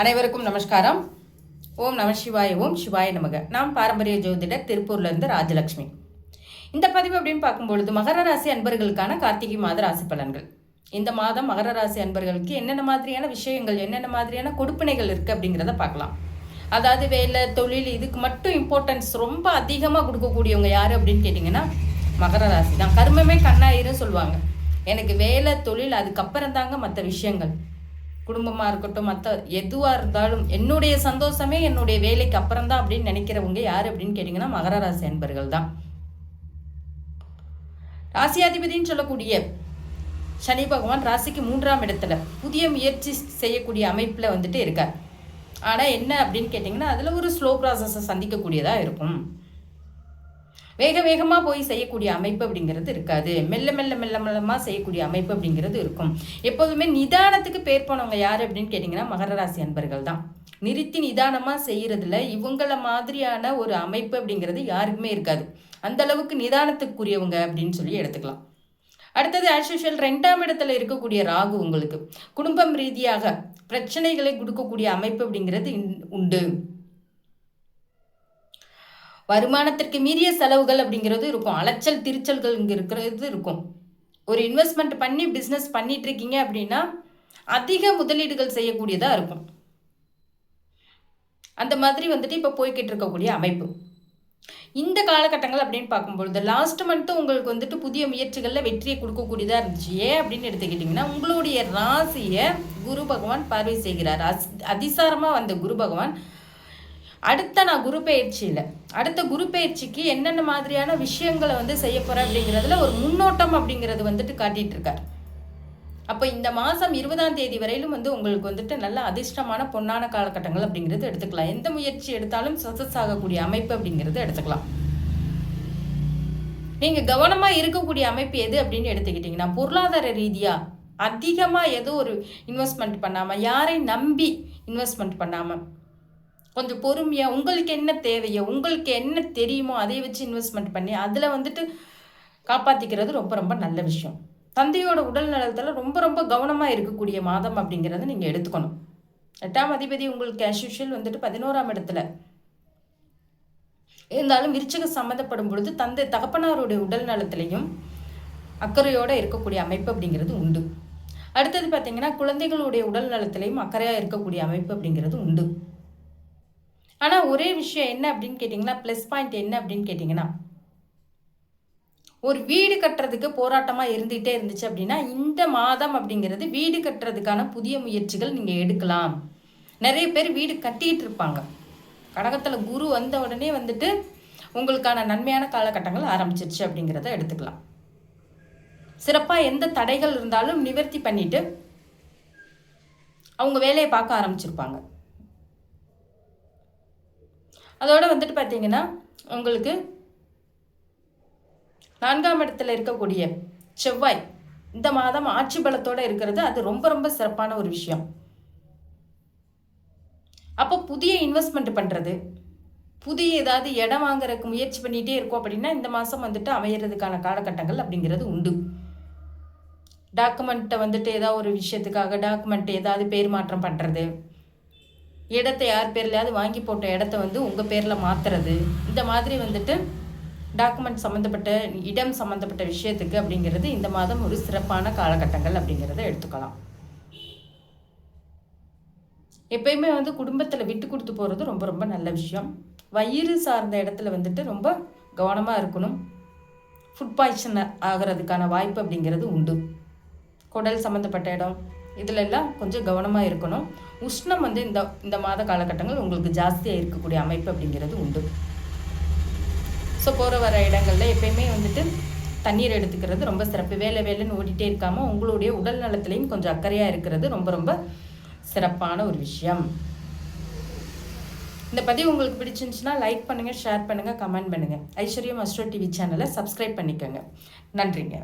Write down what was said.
அனைவருக்கும் நமஸ்காரம். ஓம் நம சிவாய ஓம் சிவாய நமக. நாம் பாரம்பரிய ஜோதிடர் திருப்பூர்லேருந்து ராஜலக்ஷ்மி. இந்த பதிவு அப்படின்னு பார்க்கும்பொழுது மகர ராசி அன்பர்களுக்கான கார்த்திகை மாத ராசி பலன்கள். இந்த மாதம் மகர ராசி அன்பர்களுக்கு என்னென்ன மாதிரியான விஷயங்கள் என்னென்ன மாதிரியான கொடுப்பினைகள் இருக்குது அப்படிங்கிறத பார்க்கலாம். அதாவது வேலை தொழில் இதுக்கு மட்டும் இம்பார்ட்டன்ஸ் ரொம்ப அதிகமாக கொடுக்கக்கூடியவங்க யார் அப்படின்னு கேட்டிங்கன்னா மகர ராசி தான். கர்மமே கண்ணாயிரும் சொல்லுவாங்க. எனக்கு வேலை தொழில் அதுக்கப்புறம் தாங்க மற்ற விஷயங்கள். குடும்பமாக இருக்கட்டும் மற்ற எதுவாக இருந்தாலும் என்னுடைய சந்தோஷமே என்னுடைய வேலைக்கு அப்புறம் தான் அப்படின்னு நினைக்கிறவங்க யார் அப்படின்னு கேட்டிங்கன்னா மகர ராசி அன்பர்கள் தான். ராசியாதிபதினு சொல்லக்கூடிய சனி பகவான் ராசிக்கு மூன்றாம் இடத்துல புதிய முயற்சி செய்யக்கூடிய அமைப்பில் வந்துட்டு இருக்கார். ஆனால் என்ன அப்படின்னு கேட்டிங்கன்னா அதில் ஒரு ஸ்லோ ப்ராசஸை சந்திக்கக்கூடியதாக இருக்கும். வேக வேகமாக போய் செய்யக்கூடிய அமைப்பு அப்படிங்கிறது இருக்காது. மெல்ல மெல்ல மெல்ல மெல்லமாக செய்யக்கூடிய அமைப்பு அப்படிங்கிறது இருக்கும். எப்போதுமே நிதானத்துக்கு பேர் போனவங்க யார் அப்படின்னு கேட்டிங்கன்னா மகர ராசி அன்பர்கள் தான். நிறுத்தி நிதானமாக செய்கிறதுல இவங்கள மாதிரியான ஒரு அமைப்பு அப்படிங்கிறது யாருக்குமே இருக்காது. அந்த அளவுக்கு நிதானத்துக்குரியவங்க அப்படின்னு சொல்லி எடுத்துக்கலாம். அடுத்தது ஆஸ் யூஷுவல் ரெண்டாம் இடத்துல இருக்கக்கூடிய ராகு உங்களுக்கு. குடும்பம் ரீதியாக பிரச்சனைகளை கொடுக்கக்கூடிய அமைப்பு அப்படிங்கிறது உண்டு. வருமானத்திற்கு மீறிய செலவுகள் அப்படிங்கிறது இருக்கும். அலைச்சல் திருச்சல்கள் இங்கே இருக்கிறது இருக்கும். ஒரு இன்வெஸ்ட்மெண்ட் பண்ணி பிஸ்னஸ் பண்ணிட்டு இருக்கீங்க அப்படின்னா அதிக முதலீடுகள் செய்யக்கூடியதாக இருக்கும். அந்த மாதிரி வந்துட்டு இப்போ போய்கிட்டு இருக்கக்கூடிய அமைப்பு. இந்த காலகட்டங்கள் அப்படின்னு பார்க்கும்பொழுது லாஸ்ட் மந்த்து உங்களுக்கு வந்துட்டு புதிய முயற்சிகளில் வெற்றியை கொடுக்கக்கூடியதாக இருந்துச்சு. ஏன் அப்படின்னு எடுத்துக்கிட்டிங்கன்னா உங்களுடைய ராசியை குரு பகவான் பார்வை செய்கிறார். அஸ் அதிசாரமாக வந்த குரு பகவான் அடுத்த நான் குரு பயிற்சியில். அடுத்த குரு பயிற்சிக்கு என்னென்ன மாதிரியான விஷயங்களை வந்து செய்ய போகிறேன் அப்படிங்கிறதுல ஒரு முன்னோட்டம் அப்படிங்கிறது வந்துட்டு காட்டிகிட்டு இருக்கார் அப்போ இந்த மாதம் இருபதாம் தேதி வரையிலும் வந்து உங்களுக்கு வந்துட்டு நல்ல அதிர்ஷ்டமான பொன்னான காலகட்டங்கள் அப்படிங்கிறது எடுத்துக்கலாம். எந்த முயற்சி எடுத்தாலும் சக்ஸஸ் ஆகக்கூடிய அமைப்பு அப்படிங்கிறது எடுத்துக்கலாம். நீங்கள் கவனமாக இருக்கக்கூடிய அமைப்பு எது அப்படின்னு எடுத்துக்கிட்டிங்கன்னா பொருளாதார ரீதியாக அதிகமாக ஏதோ ஒரு இன்வெஸ்ட்மெண்ட் பண்ணாமல் யாரை நம்பி இன்வெஸ்ட்மெண்ட் பண்ணாமல் கொஞ்சம் பொறுமையாக உங்களுக்கு என்ன தேவையோ உங்களுக்கு என்ன தெரியுமோ அதை வச்சு இன்வெஸ்ட்மெண்ட் பண்ணி அதில் வந்துட்டு காப்பாற்றிக்கிறது ரொம்ப ரொம்ப நல்ல விஷயம். தந்தையோட உடல் நலத்தில் ரொம்ப ரொம்ப கவனமாக இருக்கக்கூடிய மாதம் அப்படிங்கிறத நீங்கள் எடுத்துக்கணும். எட்டாம் அதிபதி உங்களுக்கு கேஷுஷியல் வந்துட்டு பதினோராம் இடத்துல. இருந்தாலும் விருச்சகம் சம்மந்தப்படும் பொழுது தந்தை தகப்பனாருடைய உடல் நலத்திலையும் அக்கறையோடு இருக்கக்கூடிய அமைப்பு அப்படிங்கிறது உண்டு. அடுத்தது பார்த்தீங்கன்னா குழந்தைகளுடைய உடல் நலத்திலையும் அக்கறையாக இருக்கக்கூடிய அமைப்பு அப்படிங்கிறது உண்டு. ஒரே விஷயம் என்ன அப்படின்னு கேட்டிங்கன்னா ப்ளஸ் பாயிண்ட் என்ன அப்படின்னு கேட்டிங்கன்னா ஒரு வீடு கட்டுறதுக்கு போராட்டமாக இருந்துகிட்டே இருந்துச்சு அப்படின்னா இந்த மாதம் அப்படிங்கிறது வீடு கட்டுறதுக்கான புதிய முயற்சிகள் நீங்கள் எடுக்கலாம். நிறைய பேர் வீடு கட்டிகிட்டு இருப்பாங்க. கடகத்தில் குரு வந்த உடனே வந்துட்டு உங்களுக்கான நன்மையான காலகட்டங்கள் ஆரம்பிச்சிருச்சு அப்படிங்கிறத எடுத்துக்கலாம். சிறப்பாக எந்த தடைகள் இருந்தாலும் நிவர்த்தி பண்ணிவிட்டு அவங்க வேலையை பார்க்க ஆரம்பிச்சிருப்பாங்க. அதோடு வந்துட்டு பார்த்தீங்கன்னா உங்களுக்கு நான்காம் இடத்துல இருக்கக்கூடிய செவ்வாய் இந்த மாதம் ஆட்சி பலத்தோடு இருக்கிறது. அது ரொம்ப ரொம்ப சிறப்பான ஒரு விஷயம். அப்போ புதிய இன்வெஸ்ட்மெண்ட் பண்ணுறது புதிய ஏதாவது இடம் வாங்குறதுக்கு முயற்சி பண்ணிகிட்டே இருக்கோம் அப்படின்னா இந்த மாதம் வந்துட்டு அமையிறதுக்கான காலகட்டங்கள் அப்படிங்கிறது உண்டு. டாக்குமெண்ட்டை வந்துட்டு ஏதாவது ஒரு விஷயத்துக்காக டாக்குமெண்ட் ஏதாவது பேர் மாற்றம் பண்ணுறது இடத்தை யார் பேர்லையாவது வாங்கி போட்ட இடத்த வந்து உங்கள் பேரில் மாற்றுறது இந்த மாதிரி வந்துட்டு டாக்குமெண்ட் சம்மந்தப்பட்ட இடம் சம்மந்தப்பட்ட விஷயத்துக்கு அப்படிங்கிறது இந்த மாதம் ஒரு சிறப்பான காலகட்டங்கள் அப்படிங்கிறத எடுத்துக்கலாம். எப்பயுமே வந்து குடும்பத்தில் விட்டு கொடுத்து போகிறது ரொம்ப ரொம்ப நல்ல விஷயம். வயிறு சார்ந்த இடத்துல வந்துட்டு ரொம்ப கவனமாக இருக்கணும். ஃபுட் பாய்சன் ஆகிறதுக்கான வாய்ப்பு அப்படிங்கிறது உண்டு. குடல் சம்மந்தப்பட்ட இடம் இதில் எல்லாம் கொஞ்சம் கவனமாக இருக்கணும். உஷ்ணம் வந்து இந்த இந்த மாத காலகட்டங்கள் உங்களுக்கு ஜாஸ்தியாக இருக்கக்கூடிய அமைப்பு அப்படிங்கிறது உண்டு. ஸோ போகிற வர இடங்களில் எப்பயுமே வந்துட்டு தண்ணீர் எடுத்துக்கிறது ரொம்ப சிறப்பு. வேலை வேலைன்னு ஓடிட்டே இருக்காமல் உங்களுடைய உடல் நலத்துலேயும் கொஞ்சம் அக்கறையாக இருக்கிறது ரொம்ப ரொம்ப சிறப்பான ஒரு விஷயம். இந்த பதிவு உங்களுக்கு பிடிச்சிருந்துச்சுன்னா லைக் பண்ணுங்கள் ஷேர் பண்ணுங்கள் கமெண்ட் பண்ணுங்கள் ஐஸ்வர்யம் அஸ்ட்ரோ டிவி சேனலை சப்ஸ்கிரைப் பண்ணிக்கோங்க. நன்றிங்க.